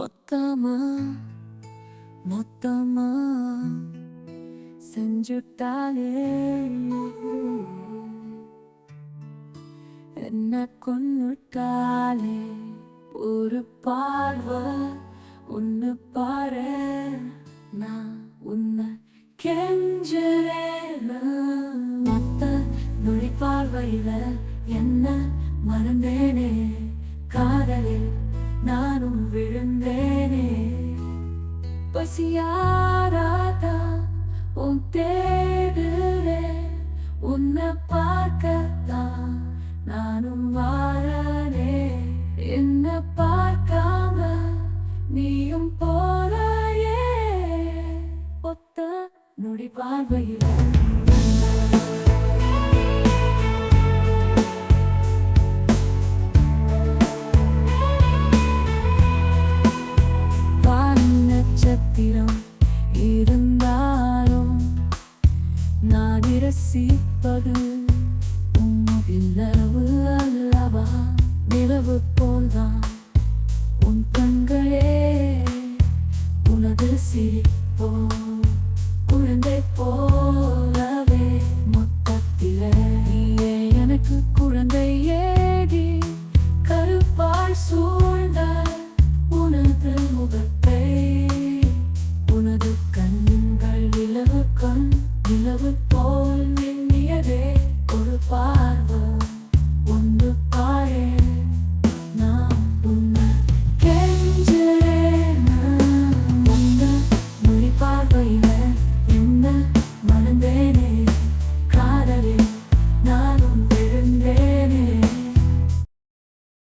மொத்தமா மொத்தமா செஞ்சுட்டாலே. என்ன கொண்டுட்டாலே ஒரு பார்வை ஒன்று பாரு. நான் உன்னை கெஞ்சுறேன். மொத்த நொழி பார்வையில என்ன மறந்தேனே? காதலில் நானும் விழுந்தேனே. பசியாராதா உன் தேடுறே உன்னை பார்க்கத்தான் நானும் வாழனே என்ன பார்க்காம நீயும் போறாயே. ஒத்த நொடி பார்வையில். நான் இரசிப்பது உன்னில் நிலவு அல்லவா? நிலவு போல்தான். உன் கண்களே உனது சிரிப்போ குழந்தை போலவே மொத்தத்திலே. எனக்கு குழந்தை ஏடி கருப்பால் சூழ்ந்த உனது முகத்தை. உனது கண்கள் நிலவு கண் நிலவு